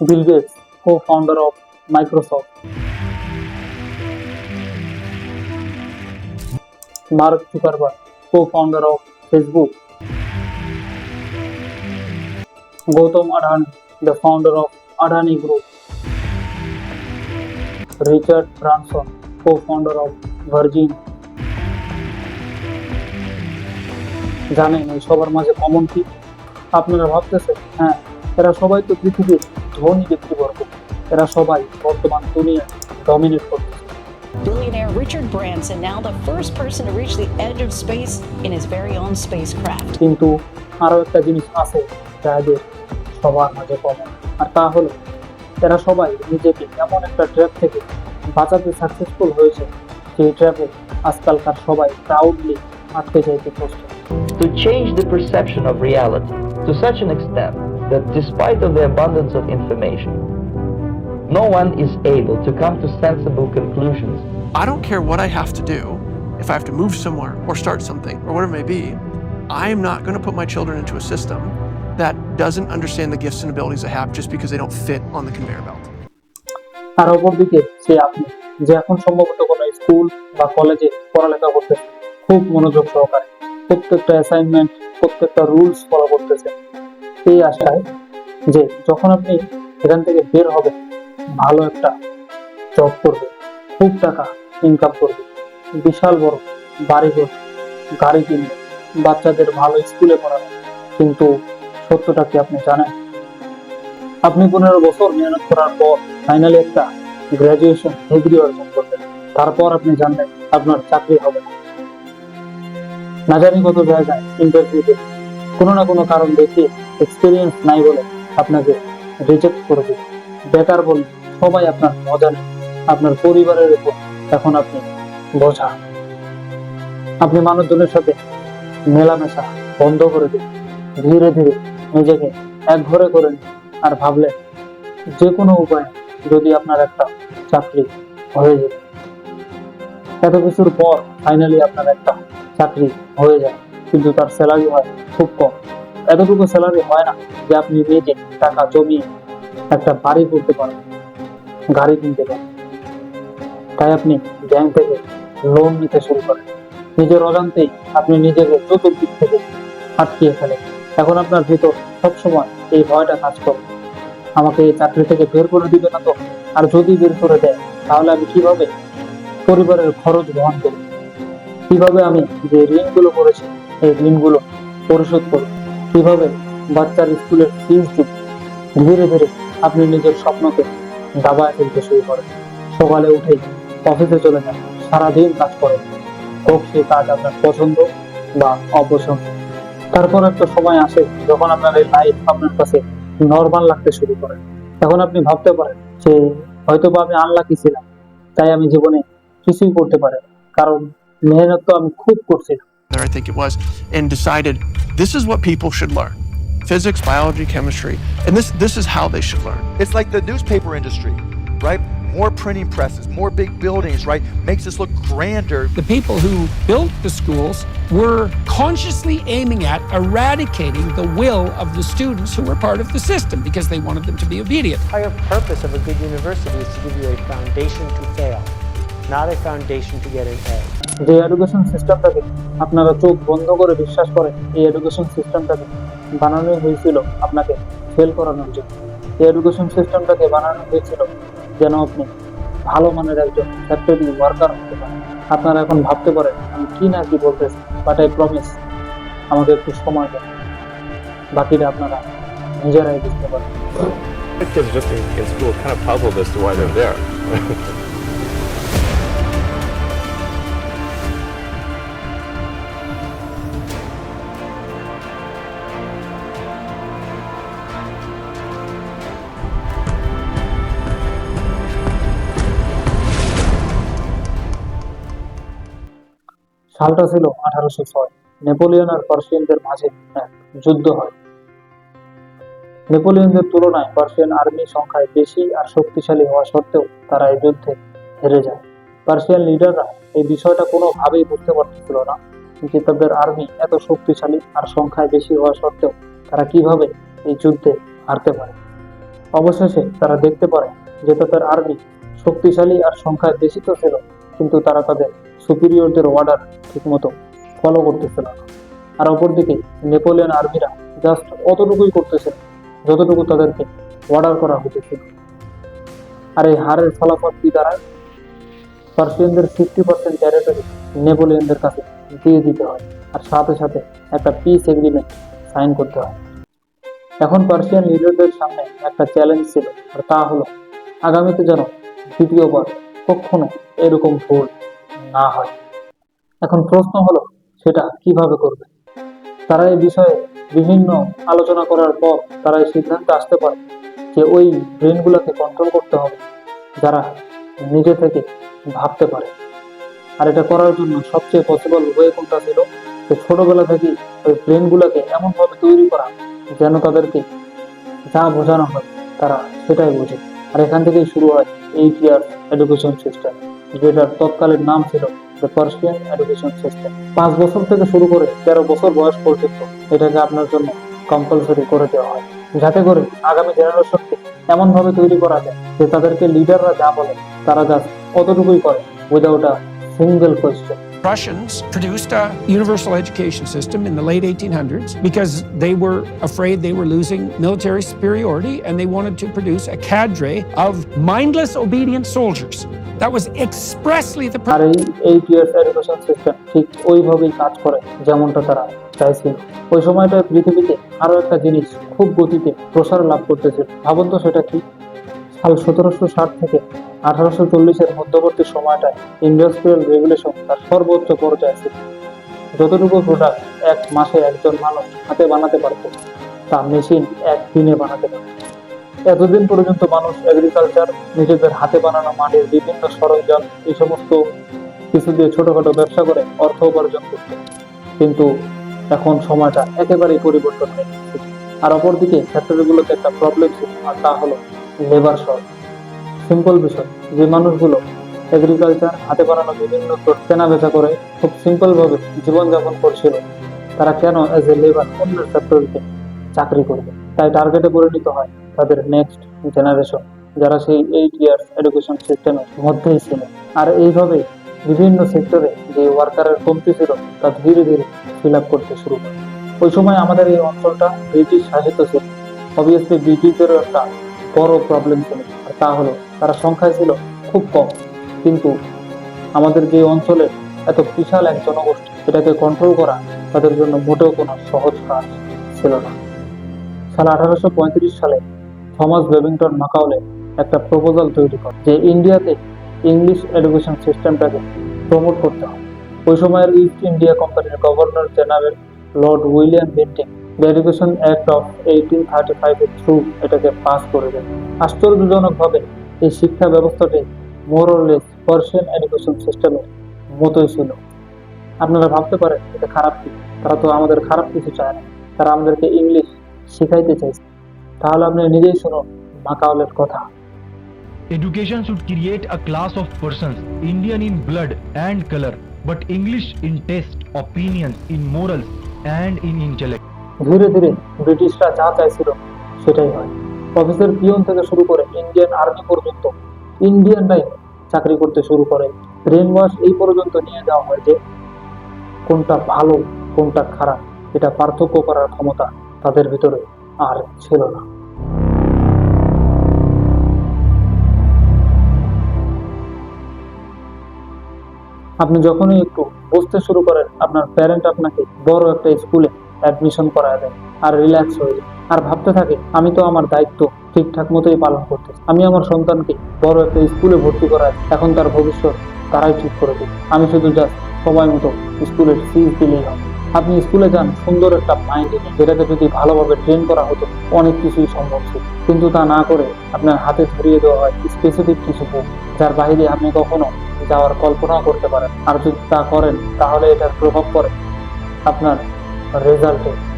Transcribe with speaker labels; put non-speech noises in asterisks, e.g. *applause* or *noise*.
Speaker 1: Bill Gates, co-founder of Microsoft. Mark Zuckerberg, co-founder of Facebook. Gautam Adani, the founder of Adani Group. Richard Branson, co-founder of Virgin. জানেন এই সবার মাঝে common কি আপনারা ভাবতেছেন হ্যাঁ এরা সবাই তো পৃথিবীর ধনী ব্যক্তিবর্গ এরা সবাই বর্তমান দুনিয়া ডমিনেট করতেছে
Speaker 2: Billionaire Richard Branson, now the first person to reach the edge of space in his very own spacecraft.
Speaker 1: কিন্তু আরও একটা জিনিস আছে যা এদের সবার মাঝে কমন আর তা হলো এরা সবাই নিজেকে এমন একটা ট্র্যাপ থেকে বাঁচাতে সাকসেসফুল হয়েছে যে ট্র্যাপে আজকালকার সবাই প্রাউডলি আটকে যাইতে প্রস্তুত
Speaker 3: to change the perception of reality to such an extent that despite of the abundance of information, no one is able to come to sensible conclusions
Speaker 4: I don't care what I have to do, if I have to move somewhere or start something or whatever it may be, I am not going to put my children into a system that doesn't understand the gifts and abilities I have just because they don't fit on the conveyor belt.
Speaker 1: আর অপরদিকে সে আপনি যে এখন সম্ভবত কোনো school বা কলেজে পড়ালেখা করতেছে খুব মনোযোগ সহকারে প্রত্যেকটা অ্যাসাইনমেন্ট প্রত্যেকটা রুলস ফলো করতেছে এই আশায় যে যখন আপনি এখান থেকে বের হবে ভালো একটা জব করবে খুব টাকা ইনকাম করবে বিশাল বড় বাড়ি করবে গাড়ি কিনবে বাচ্চাদের ভালো স্কুলে পড়াবে কিন্তু সত্যটা কি আপনি জানেন আপনি পনেরো বছর মেহনত করার পর ফাইনালি একটা গ্রাজুয়েশন ডিগ্রি অর্জন করবেন তারপর আপনি জানবেন আপনার চাকরি হবে না। জানি কত জায়গায় ইন্টারভিউতে কোনো না কোনো কারণ দেখিয়ে এক্সপিরিয়েন্স নাই বলে আপনাকে রিজেক্ট করে দিবে বেকার বলে সবাই আপনার মজা নেই আপনার পরিবারের উপর এখন আপনি বোঝা। আপনি মানুষজনের সাথে মেলামেশা বন্ধ করে দিন। ধীরে ধীরে নিজেকে এক ঘরে করে আর ভাবলেন যে কোনো উপায়ে যদি আপনার একটা চাকরি হয়ে যায়। এত কিছুর পর ফাইনালি আপনার একটা চাকরি হয়ে যায়। কিন্তু তার স্যালারি হয় খুব কম। এতটুকু স্যালারি হয় না যে আপনি নিজে টাকা জমিয়ে একটা বাড়ি করতে পারেন, গাড়ি কিনতে পারেন। তাই আপনি ব্যাংক থেকে লোন নিতে শুরু করেন। নিজের অজান্তেই আপনি নিজেকে চতুর্দিক থেকে আটকিয়ে ফেলেন। এখন আপনার ভিতর সবসময় এই ভয়টা কাজ করে। আমাকে এই চাকরি থেকে বের করে দিবে না তো? আর যদি বের করে দেয়, তাহলে আমি কীভাবে পরিবারের খরচ বহন করব? কীভাবে আমি যে ঋণগুলো করেছি এই ঋণগুলো পরিশোধ করব কীভাবে বাচ্চার স্কুলের ফিস দিব ধীরে ধীরে আপনি নিজের স্বপ্নকে দাবায় ফেলতে শুরু করেন। সকালে উঠেই অফিসে চলে যান, সারাদিন কাজ করেন। হোক সেই কাজ আপনার পছন্দ বা অপছন্দ। তারপর একটা সময় আসে যখন আপনার এই লাইফ আপনার কাছে নর্মাল লাগতে শুরু করে। তখন আপনি ভাবতে পারেন যে হয়তো বা আমি আনলাকি ছিলাম, তাই আমি জীবনে কিছুই করতে পারি কারণ মেহনত তো আমি খুব করছিলাম।
Speaker 4: I think it was, and decided this is what people should learn physics, biology, chemistry, and this, this is how they should learn.
Speaker 5: It's like the newspaper industry, right? More printing presses, more big buildings, right? Makes us look grander.
Speaker 6: The people who built the schools were consciously aiming at eradicating the will of the students who were part of the system because they wanted them to be obedient.
Speaker 7: The entire purpose of a good university is to give you a foundation to fail, not a foundation to get an A.
Speaker 1: যে education সিস্টেমটাকে আপনারা চোখ বন্ধ করে বিশ্বাস করেন, এই education সিস্টেমটাকে বানানো হয়েছিল আপনাকে ফেল করানোর জন্য। এই এডুকেশন সিস্টেমটাকে বানানো হয়েছিল যেন আপনি ভালো মানের একজন ফ্যাক্টরি ওয়ার্কার হতে পারেন। আপনারা এখন ভাবতে পারেন, আমি কি না কি বলতেছি বাট আই প্রমিস আমাকে একটু সময় দেন। বাকিটা আপনারা নিজেরাই বুঝতে পারেন
Speaker 8: kids just in school kind of puzzled as to why they're there. *laughs*
Speaker 1: সালটা ছিল আঠারোশো ছয়। নেপোলিয়ন আর পার্সিয়ানদের মাঝে যুদ্ধ হয়। নেপোলিয়নদের তুলনায় পার্সিয়ান আর্মি সংখ্যায় বেশি আর শক্তিশালী হওয়া সত্ত্বেও তারা এই যুদ্ধে হেরে যায়। পার্সিয়ান লিডাররা এই বিষয়টা কোনোভাবেই বুঝতে পারতেছিল না যে তাদের আর্মি এত শক্তিশালী আর সংখ্যায় বেশি হওয়া সত্ত্বেও তারা কীভাবে এই যুদ্ধে হারতে পারে। অবশেষে তারা দেখতে পারে যে তাদের আর্মি শক্তিশালী আর সংখ্যায় বেশি তো ছিল, কিন্তু তারা তাদের সুপিরিয়রদের অর্ডার ঠিকমতো ফলো করতেছে না। আর অপরদিকে নেপোলিয়ান আর্মিরা জাস্ট অতটুকুই করতেছিল যতটুকু তাদেরকে অর্ডার করা হতেছিল আর এই হারের ফলাফল কি দাঁড়ায়? পার্সিয়ানদের ফিফটি পার্সেন্ট টেরিটরি নেপোলিয়ানদের কাছে দিয়ে দিতে হয়। আর সাথে সাথে একটা পিস এগ্রিমেন্ট সাইন করতে হয়। এখন পার্সিয়ান লিডারদের সামনে একটা চ্যালেঞ্জ ছিল, আর তা হলো আগামীতে যেন দ্বিতীয়বার কখনো এরকম ভুল না হয়। এখন প্রশ্ন হলো, সেটা কীভাবে করবে? তারা এই বিষয়ে বিভিন্ন আলোচনা করার পর তারা এই সিদ্ধান্তে আসতে পারে যে ওই ব্রেনগুলোকে কন্ট্রোল করতে হবে, যারা নিজে থেকে ভাবতে পারে। আর এটা করার জন্য সবচেয়ে পসিবল ওয়ে কোনটা ছিল? যে ছোটবেলা থেকেই ওই ব্রেনগুলোকে এমনভাবে তৈরি করা যেন তাদেরকে যা বোঝানো হয় তারা সেটাই বোঝে। আর এখান থেকেই শুরু হয় এইট ইয়ার এডুকেশন সিস্টেম যেটার তৎকালীন নাম ছিল পার্সিয়ান এডুকেশন সিস্টেম পাঁচ বছর থেকে শুরু করে তেরো বছর বয়স পর্যন্ত এটাকে আপনার জন্য কম্পালসরি করে দেওয়া হয় যাতে করে আগামী জেনারেশনকে এমন ভাবে তৈরি করা যায় যে তাদেরকে লিডাররা যা বলে তারা জাস্ট অতটুকুই করে without a single question
Speaker 6: Russians produced a universal education system in the late 1800s because they were afraid they were losing military superiority and they wanted to produce a cadre of mindless, obedient soldiers. That was expressly the
Speaker 1: আর এই education system ঠিক ওইভাবেই কাজ করে যেমনটা তারা চাইছিল। ওই সময়টায় পৃথিবীতে আরও একটা জিনিস খুব গতিতে প্রসার লাভ করতেছিল ভাবুন তো সেটা কি? সাল সতেরোশো ষাট থেকে আঠারোশো চল্লিশের মধ্যবর্তী সময়টায় ইন্ডাস্ট্রিয়াল রেগুলেশন তার সর্বোচ্চ পর্যায়ে ছিল। যতটুকু প্রোডাক্ট এক মাসে একজন মানুষ হাতে বানাতে পারত, তা মেশিন এক দিনে বানাতে পারে এতদিন পর্যন্ত মানুষ এগ্রিকালচার নিজেদের হাতে বানানো মাটির বিভিন্ন সরঞ্জাম, এই সমস্ত কিছু দিয়ে ছোটখাটো ব্যবসা করে অর্থ উপার্জন করত কিন্তু এখন সময়টা একেবারেই পরিবর্তন হয়ে গেছে। আর অপরদিকে ফ্যাক্টরিগুলোতে একটা প্রবলেম ছিল, আর তা হলো লেবার শর্ট সিম্পল বিষয়, যে মানুষগুলো এগ্রিকালচার হাতে বানানো বিভিন্ন কেনা বেচা করে খুব সিম্পল ভাবে জীবনযাপন করছিল, তারা কেন এজ এ লেবার অন্য ফ্যাক্টরিতে চাকরি করবে? তাই টার্গেটে পরিণত হয় তাদের নেক্সট জেনারেশন যারা সেই এইট ইয়ার্স এডুকেশন সিস্টেমের মধ্যেই ছিল। আর এইভাবে বিভিন্ন সেক্টরে যে ওয়ার্কারের কমতি ছিল, তা ধীরে ধীরে ফিল করতে শুরু করে। ওই সময় আমাদের এই অঞ্চলটা ব্রিটিশ শাসিত ছিল। অবভিয়াসলি ব্রিটিশদেরও একটা বড় প্রবলেম ছিল। আর তা হলো, তারা সংখ্যায় ছিল খুব কম। কিন্তু আমাদের যে অঞ্চলে এত বিশাল এক জনগোষ্ঠী, এটাকে কন্ট্রোল করা তাদের জন্য মোটেও কোনো সহজ কাজ ছিল না। সাল আঠারোশো পঁয়ত্রিশ সালে থমাস বেবিংটন মাকাউলে একটা প্রপোজাল তৈরি করে, যে ইন্ডিয়াতে ইংলিশ এডুকেশন সিস্টেমটাকে প্রমোট করতে হবে ওই সময়ের ইস্ট ইন্ডিয়া কোম্পানির governor general Lord William Bentinck the education act of eighteen thirty ফাইভের থ্রু এটাকে পাস করে দেন। আশ্চর্যজনকভাবে এই শিক্ষা ব্যবস্থাটি মোরলেস পার্সিয়ান এডুকেশন সিস্টেমের মতোই ছিল। আপনারা ভাবতে পারেন, এটা খারাপ কি? তারা তো আমাদের খারাপ কিছু চায় না। তারা আমাদেরকে ইংলিশ শিখাইতে চাইছে। তাহলে আপনি নিজেই শুনুন মাকাউলের কথা।
Speaker 9: Education should create a class of persons, Indian in blood and color, but English in taste, opinions, in morals, and in intellect.
Speaker 1: ধীরে ধীরে ব্রিটিশরা যা চাইছিল সেটাই হয়। অফিসের পিয়ন থেকে শুরু করে ইন্ডিয়ান আর্মি পর্যন্ত ইন্ডিয়ানরাই চাকরি করতে শুরু করে। ব্রেন ওয়াশ এই পর্যন্ত নিয়ে যাওয়া হয় যে কোনটা ভালো কোনটা খারাপ এটা পার্থক্য করার ক্ষমতা তাদের ভিতরে আর ছিল না। আপনি যখনই একটু বুঝতে শুরু করেন, আপনার প্যারেন্ট আপনাকে বড় একটা স্কুলে অ্যাডমিশন করায় দেয় আর রিল্যাক্স হয়ে যায়। আর ভাবতে থাকে, আমি তো আমার দায়িত্ব ঠিকঠাক মতোই পালন করতে আমি আমার সন্তানকে বড় একটা স্কুলে ভর্তি করাই, এখন তার ভবিষ্যৎ তারাই ঠিক করে দেবে আমি শুধু জাস্ট সময় মতো স্কুলের ফিজ দিলেই হবে। আপনি স্কুলে যান, সুন্দর একটা মাইন্ড যেটাকে যদি ভালোভাবে ট্রেন করা হতো, অনেক কিছুই সম্ভব ছিল। কিন্তু তা না করে আপনার হাতে ধরিয়ে দেওয়া হয় স্পেসিফিক কিছু বুক যার বাইরে আপনি কখনো যাওয়ার কল্পনাও করতে পারেন। আর যদি তা করেন তাহলে এটার প্রভাব পড়ে আপনার রেজাল্টে।